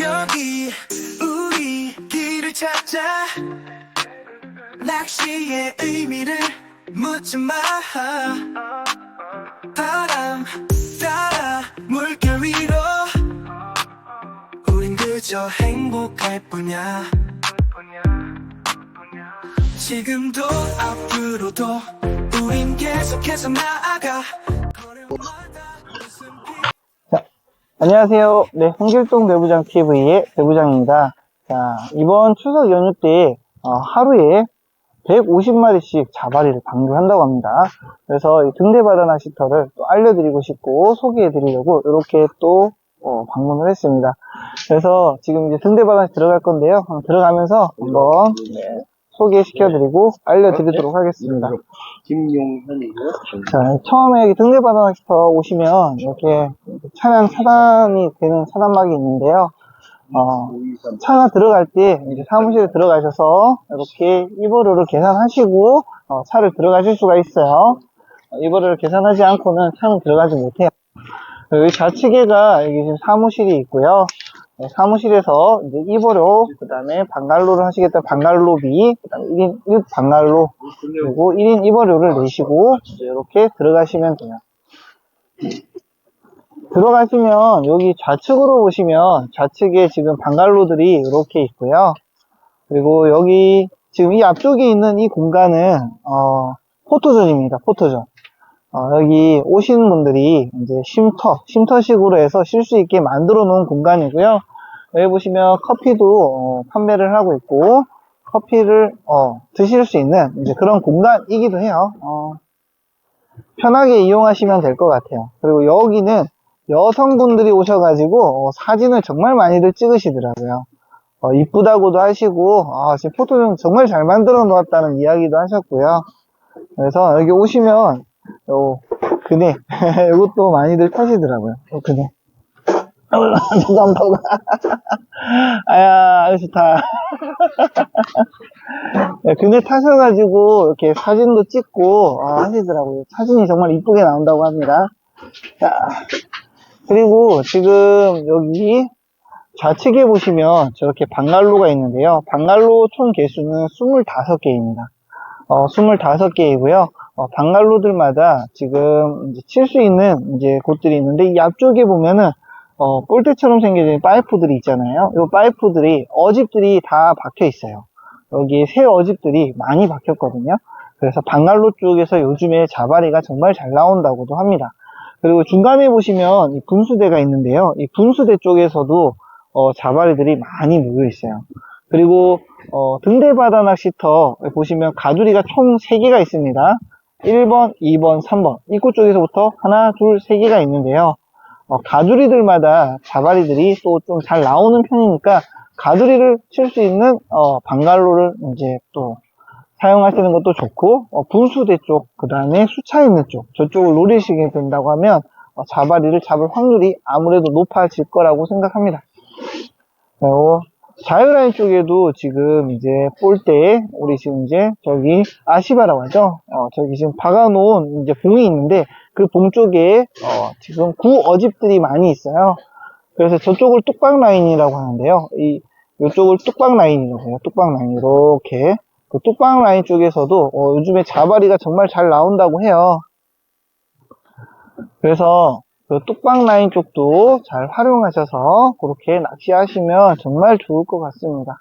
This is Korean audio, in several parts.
여기 우리 길을 찾자 낚시의 의미를 묻지 마. 바람 따라 물결 위로. 우린 그저 행복할 뿐이야. 지금도 앞으로도 우린 계속해서 나아가 안녕하세요. 네, 홍길동 배부장 TV의 배부장입니다. 자, 이번 추석 연휴 때 어, 하루에 150마리씩 자바리를 방류한다고 합니다. 그래서 이 등대바다 낚시터를 또 알려드리고 싶고 소개해드리려고 이렇게 또 어, 방문을 했습니다. 그래서 지금 이제 등대바다에 들어갈 건데요. 들어가면서 한번 네, 소개시켜드리고 알려드리도록 하겠습니다. 김용현이고 자, 처음에 낚시터 오시면 이렇게 차량 차단이 되는 차단막이 있는데요. 어, 차가 들어갈 때 이제 사무실에 들어가셔서 이렇게 이버료를 계산하시고 어, 차를 들어가실 수가 있어요. 어, 이버료를 계산하지 않고는 차는 들어가지 못해요. 여기 좌측에가 여기 지금 사무실이 있고요. 어, 사무실에서 이제 이버료, 그 다음에 방갈로를 하시겠다 방갈로비, 그 다음에 1인 1 방갈로, 그리고 1인 이버료를 내시고 이제 이렇게 들어가시면 돼요. 들어가시면 여기 좌측으로 보시면 좌측에 지금 방갈로들이 이렇게 있고요. 그리고 여기 지금 이 앞쪽에 있는 이 공간은 어, 포토존입니다. 포토존. 어, 여기 오시는 분들이 이제 쉼터, 쉼터식으로 해서 쉴 수 있게 만들어 놓은 공간이고요. 여기 보시면 커피도 어, 판매를 하고 있고 커피를 어, 드실 수 있는 이제 그런 공간이기도 해요. 어, 편하게 이용하시면 될 것 같아요. 그리고 여기는 여성분들이 오셔가지고 어, 사진을 정말 많이들 찍으시더라고요. 어, 이쁘다고도 하시고 아, 지금 포토존 정말 잘 만들어 놓았다는 이야기도 하셨고요. 그래서 여기 오시면 요 그네 이것도 많이들 타시더라고요. 요 그네. 죄송합니다. 아야 아주 좋다. 네, 그네 타셔가지고 이렇게 사진도 찍고 아, 하시더라고요. 사진이 정말 이쁘게 나온다고 합니다. 자, 그리고 지금 여기 좌측에 보시면 저렇게 방갈로가 있는데요. 방갈로 총 개수는 25개입니다. 어, 25개이고요. 어, 방갈로들마다 지금 칠 수 있는 이제 곳들이 있는데 이 앞쪽에 보면은 어, 볼트처럼 생겨진 파이프들이 있잖아요. 이 파이프들이 어집들이 다 박혀 있어요. 여기에 새 어집들이 많이 박혔거든요. 그래서 방갈로 쪽에서 요즘에 자바리가 정말 잘 나온다고도 합니다. 그리고 중간에 보시면 이 분수대가 있는데요. 이 분수대 쪽에서도 어, 자바리들이 많이 모여 있어요. 그리고 어, 등대바다 낚시터 보시면 가두리가 총 3개가 있습니다. 1번, 2번, 3번 입구 쪽에서부터 하나, 둘, 3개가 있는데요. 어, 가두리들마다 자바리들이 또 좀 잘 나오는 편이니까 가두리를 칠 수 있는 어, 방갈로를 이제 또 사용하시는 것도 좋고 어, 분수대 쪽, 그 다음에 수차 있는 쪽 저쪽을 노리시게 된다고 하면 어, 자바리를 잡을 확률이 아무래도 높아질 거라고 생각합니다. 그리고 자유라인 쪽에도 지금 이제 볼때 우리 지금 이제 저기 아시바라고 하죠. 어, 저기 지금 박아놓은 이제 봉이 있는데 그 봉 쪽에 어, 지금 구 어집들이 많이 있어요. 그래서 저쪽을 뚝방 라인이라고 하는데요. 이 이쪽을 뚝방 라인이라고 해요. 뚝방 라인 이렇게 그 뚝방 라인 쪽에서도 어, 요즘에 자바리가 정말 잘 나온다고 해요. 그래서 그 뚝방 라인 쪽도 잘 활용하셔서 그렇게 낚시하시면 정말 좋을 것 같습니다.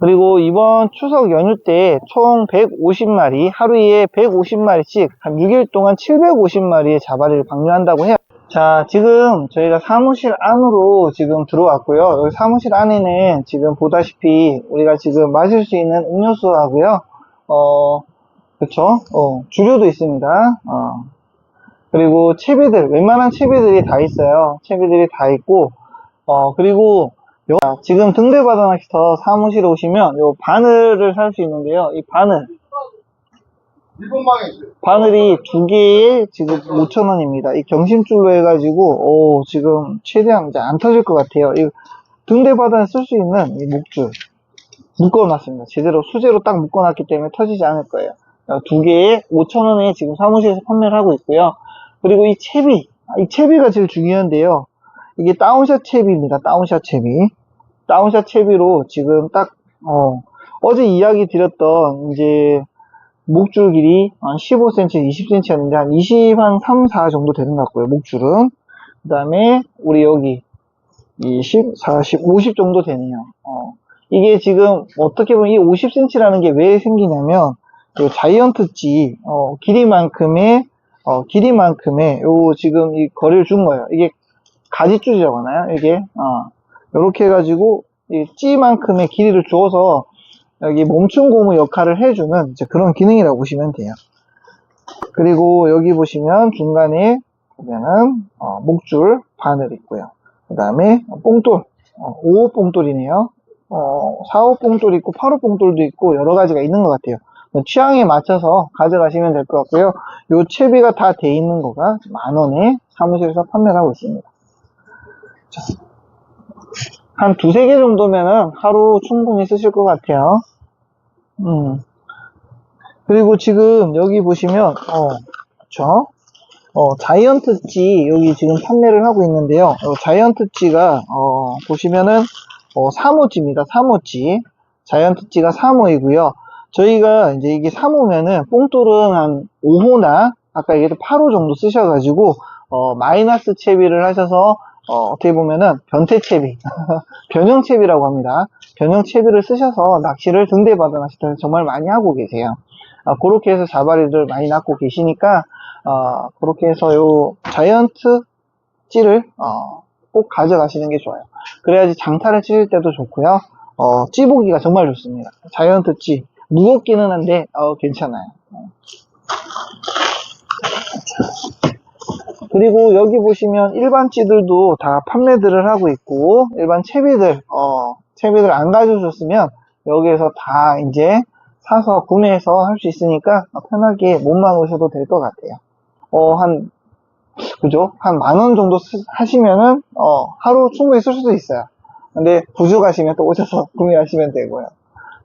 그리고 이번 추석 연휴 때 총 150마리, 하루에 150마리씩 한 6일 동안 750마리의 자바리를 방류한다고 해요. 자, 지금 저희가 사무실 안으로 지금 들어왔고요. 여기 사무실 안에는 지금 보다시피 우리가 지금 마실 수 있는 음료수하고요. 어, 그쵸? 어, 주류도 있습니다. 어, 그리고 채비들, 웬만한 채비들이 다 있어요. 채비들이 다 있고, 어, 그리고 요- 지금 등대바다 낚시터 사무실에 오시면 요 바늘을 살 수 있는데요. 이 바늘. 바늘이 두 개에 지금 5,000원입니다. 이 경심줄로 해가지고, 오, 지금 최대한 이제 안 터질 것 같아요. 이 등대바다에 쓸 수 있는 이 목줄. 묶어놨습니다. 제대로 수제로 딱 묶어놨기 때문에 터지지 않을 거예요. 어, 두 개에 5,000원에 지금 사무실에서 판매를 하고 있고요. 그리고 이 채비, 이 채비가 제일 중요한데요. 이게 다운샷 채비입니다. 다운샷 채비. 다운샷 채비로 지금 딱, 어, 어제 이야기 드렸던, 이제, 목줄 길이 한 15cm, 20cm였는데, 한 20, 한 3, 4 정도 되는 것 같고요, 목줄은. 그 다음에, 우리 여기, 20, 40, 50 정도 되네요. 어, 이게 지금, 어떻게 보면 이 50cm라는 게 왜 생기냐면, 요 자이언트 찌, 어, 길이만큼의, 어, 길이만큼의, 요, 지금 이 거리를 준 거예요. 이게 가지줄이라고 하나요? 이게, 어, 요렇게 해가지고, 이 찌만큼의 길이를 주어서, 여기 멈춤 고무 역할을 해주는 그런 기능이라고 보시면 돼요. 그리고 여기 보시면 중간에 보면은, 어, 목줄 바늘 있고요. 그 다음에 뽕돌, 어, 5호 뽕돌이네요. 어, 4호 뽕돌 있고 8호 뽕돌도 있고 여러 가지가 있는 것 같아요. 취향에 맞춰서 가져가시면 될 것 같고요. 요 채비가 다 돼 있는 거가 만 원에 사무실에서 판매를 하고 있습니다. 자, 한 두세 개 정도면은 하루 충분히 쓰실 것 같아요. 음. 그리고 지금 여기 보시면, 어, 그쵸? 어, 자이언트 찌 여기 지금 판매를 하고 있는데요. 어, 자이언트 찌가, 어, 보시면은, 어, 3호찌입니다. 3호찌. 자이언트 찌가 3호이고요. 저희가 이제 이게 3호면은 뽕돌은 한 5호나 아까 얘기했던 8호 정도 쓰셔가지고 어, 마이너스 채비를 하셔서 어, 어떻게 보면은 변태 채비, 변형 채비라고 합니다. 변형 채비를 쓰셔서 낚시를 등대바다 낚시를 정말 많이 하고 계세요. 아, 그렇게 해서 자바리를 많이 낚고 계시니까 어, 그렇게 해서 요 자이언트 찌를 어, 꼭 가져가시는 게 좋아요. 그래야지 장타를 치실 때도 좋고요. 어, 찌보기가 정말 좋습니다. 자이언트 찌. 무겁기는 한데, 어, 괜찮아요. 그리고 여기 보시면 일반 찌들도 다 판매들을 하고 있고, 일반 채비들, 어, 채비들 안 가져오셨으면 여기에서 다 이제 사서 구매해서 할 수 있으니까 편하게 몸만 오셔도 될 것 같아요. 어, 한, 그죠? 한 만 원 정도 쓰- 하시면은, 어, 하루 충분히 쓸 수도 있어요. 근데 부족하시면 또 오셔서 구매하시면 되고요.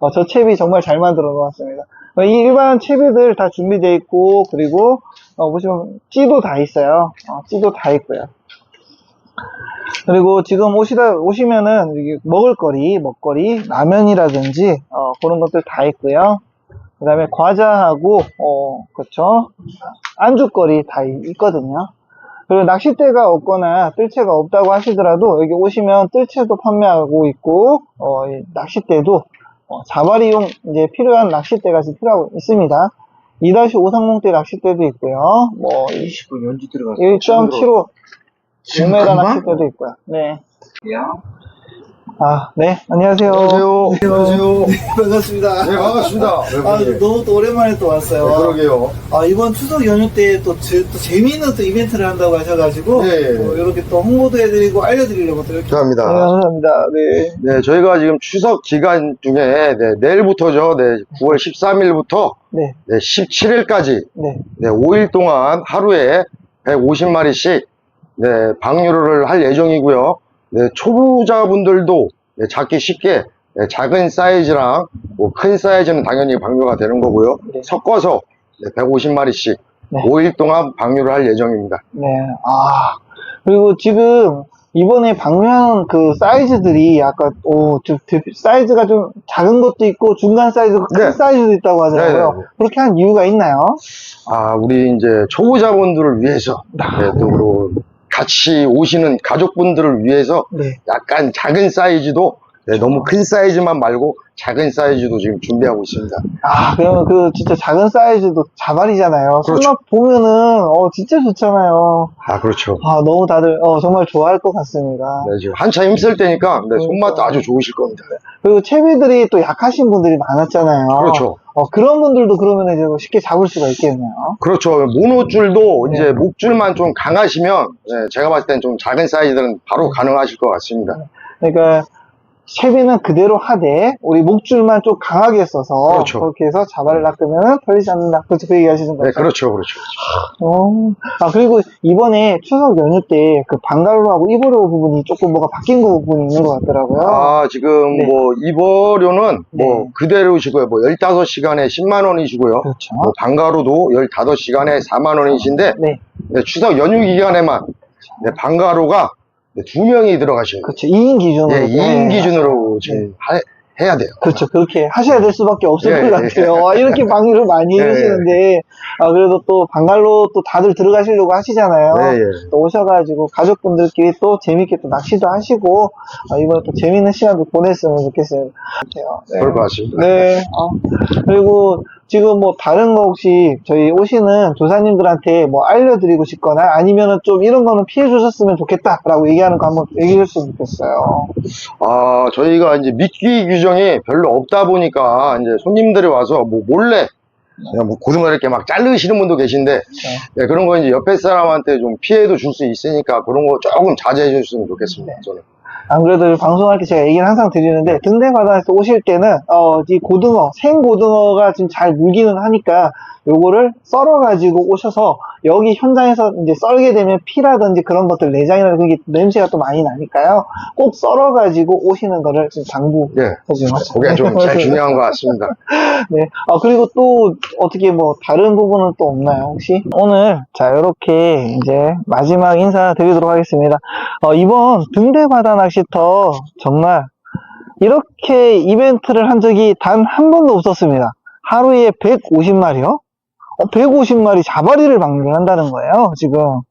어, 저 채비 정말 잘 만들어 놓았습니다. 어, 이 일반 채비들 다 준비되어 있고, 그리고, 어, 보시면, 찌도 다 있어요. 어, 찌도 다 있고요. 그리고 지금 오시다, 오시면은, 먹을거리, 먹거리, 라면이라든지, 어, 그런 것들 다 있고요. 그 다음에 과자하고, 어, 그쵸. 안주거리 다 이- 있거든요. 그리고 낚싯대가 없거나 뜰채가 없다고 하시더라도 여기 오시면 뜰채도 판매하고 있고, 어, 이 낚싯대도 어, 자바리용 이제 필요한 낚싯대가 지금 필요하고 있습니다. 2-530대 낚싯대도 있고요. 뭐 20분 연지 들어가서 1.75 지금 6m 금방? 낚싯대도 있고요. 네. 아, 네. 안녕하세요. 안녕하세요. 안녕하세요. 반갑습니다. 네, 반갑습니다. 아, 너무 또 오랜만에 또 왔어요. 네, 그러게요. 아, 이번 추석 연휴 때 또, 또 재미있는 또 이벤트를 한다고 하셔가지고, 예, 예. 뭐 이렇게 또 홍보도 해드리고 알려드리려고 또 이렇게. 감사합니다. 네, 감사합니다. 네. 네, 저희가 지금 추석 기간 중에, 네, 내일부터죠. 네, 9월 13일부터, 네. 네, 17일까지, 네. 네, 5일 동안 하루에 150마리씩, 네, 방류를 할 예정이고요. 네, 초보자분들도, 네, 잡기 쉽게, 네, 작은 사이즈랑, 뭐, 큰 사이즈는 당연히 방류가 되는 거고요. 네. 섞어서, 네, 150마리씩, 네. 5일 동안 방류를 할 예정입니다. 네. 아. 그리고 지금, 이번에 방류한 그 사이즈들이 약간, 오, 좀, 대- 사이즈가 좀 작은 것도 있고, 중간 사이즈가 큰 네. 사이즈도 있다고 하더라고요. 네, 네, 네. 그렇게 한 이유가 있나요? 아, 우리 이제 초보자분들을 위해서, 아, 네, 또 그리고 같이 오시는 가족분들을 위해서 네. 약간 작은 사이즈도 네, 너무 큰 사이즈만 말고 작은 사이즈도 지금 준비하고 있습니다. 아, 그러면 그 진짜 작은 사이즈도 자발이잖아요. 그렇죠. 수납 보면은, 어, 진짜 좋잖아요. 아, 그렇죠. 아, 너무 다들, 어, 정말 좋아할 것 같습니다. 네, 지금 한참 힘쓸 때니까 네, 손맛도 그러니까. 아주 좋으실 겁니다. 그리고 채비들이 또 약하신 분들이 많았잖아요. 그렇죠. 어, 그런 분들도 그러면 이제 뭐 쉽게 잡을 수가 있겠네요. 그렇죠. 모노줄도 네. 이제 목줄만 좀 강하시면 네, 제가 봤을 땐 좀 작은 사이즈들은 바로 가능하실 것 같습니다. 그러니까, 채비는 그대로 하되, 우리 목줄만 좀 강하게 써서, 그렇죠. 그렇게 해서 자발을 낚으면 털리지 않는다. 그렇죠. 그 얘기 하시는 거죠. 네, 그렇죠. 그렇죠. 어. 아, 그리고 이번에 추석 연휴 때 그 방갈로하고 이보로 부분이 조금 뭐가 바뀐 부분이 있는 것 같더라고요. 아, 지금 네. 뭐 입어료는 네. 뭐 그대로시고요. 뭐 15시간에 10만 원이시고요. 그렇죠. 뭐 방가로도 15시간에 4만 원이신데 네. 네, 추석 연휴 기간에만 네, 방가로가 네, 두 명이 들어가시는 거예요. 그렇죠. 2인 기준으로. 예, 2인 네. 기준으로 지금 하- 해야 돼요. 그렇죠. 그렇게 하셔야 될 수밖에 없을 예, 것 예. 같아요. 아, 이렇게 방류를 많이 예, 해주시는데, 아, 그래도 또 방갈로 또 다들 들어가시려고 하시잖아요. 네, 예. 또 오셔가지고 가족분들끼리 또 재밌게 또 낚시도 하시고, 아, 이번에 또 재밌는 시간도 보냈으면 좋겠어요. 네. 그럴 것 같습니다. 네. 아, 그리고 지금 뭐 다른 거 혹시 저희 오시는 조사님들한테 뭐 알려드리고 싶거나 아니면은 좀 이런 거는 피해 주셨으면 좋겠다라고 얘기하는 거 한번 얘기해 줬으면 좋겠어요. 아, 저희가 이제 미끼 규정이 별로 없다 보니까 이제 손님들이 와서 뭐 몰래 그냥 뭐 고등어 이렇게 막 자르시는 분도 계신데 네, 그런 거 이제 옆에 사람한테 좀 피해도 줄 수 있으니까 그런 거 조금 자제해 주셨으면 좋겠습니다. 저는. 안 그래도 방송할 때 제가 얘기를 항상 드리는데 등대 바다에서 오실 때는 어, 이 고등어, 생 고등어가 지금 잘 물기는 하니까 요거를 썰어 가지고 오셔서 여기 현장에서 이제 썰게 되면 피라든지 그런 것들 내장이나 그게 냄새가 또 많이 나니까요. 꼭 썰어가지고 오시는 거를 좀 당부해 예. 그게 좀 제일 중요한 것 같습니다. 네. 아, 그리고 또, 어떻게 뭐, 다른 부분은 또 없나요, 혹시? 오늘, 자, 이렇게, 이제, 마지막 인사 드리도록 하겠습니다. 어, 이번 등대 바다 낚시터, 정말, 이렇게 이벤트를 한 적이 단 한 번도 없었습니다. 하루에 150마리요? 어, 150마리 자바리를 방류를 한다는 거예요, 지금.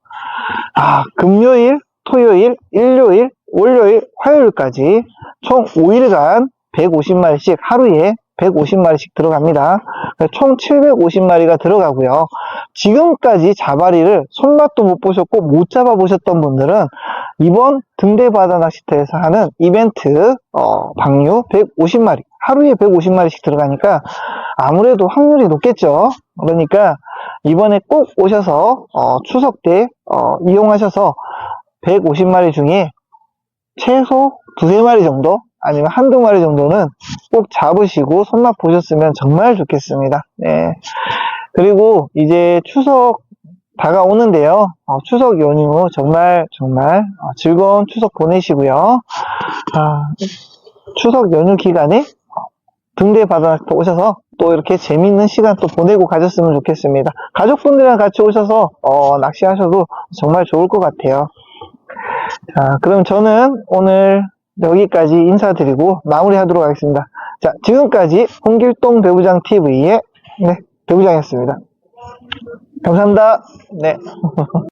아, 금요일, 토요일, 일요일, 월요일, 화요일까지 총 5일간 150마리씩 하루에 150마리씩 들어갑니다. 총 750마리가 들어가고요. 지금까지 자바리를 손맛도 못 보셨고 못 잡아보셨던 분들은 이번 등대바다 낚시터에서 하는 이벤트 어, 방류 150마리 하루에 150마리씩 들어가니까 아무래도 확률이 높겠죠. 그러니까 이번에 꼭 오셔서 어, 추석 때 어, 이용하셔서 150마리 중에 최소 두세 마리 정도 아니면 한두 마리 정도는 꼭 잡으시고 손맛 보셨으면 정말 좋겠습니다. 네. 그리고 이제 추석 다가오는데요. 어, 추석 연휴 정말 정말 어, 즐거운 추석 보내시고요. 아, 추석 연휴 기간에 어, 등대 바다 오셔서 또 이렇게 재밌는 시간 또 보내고 가셨으면 좋겠습니다. 가족분들이랑 같이 오셔서 어, 낚시하셔도 정말 좋을 것 같아요. 자, 그럼 저는 오늘 여기까지 인사드리고 마무리하도록 하겠습니다. 자, 지금까지 홍길동 배부장 TV의 네, 배부장이었습니다. 감사합니다. 네.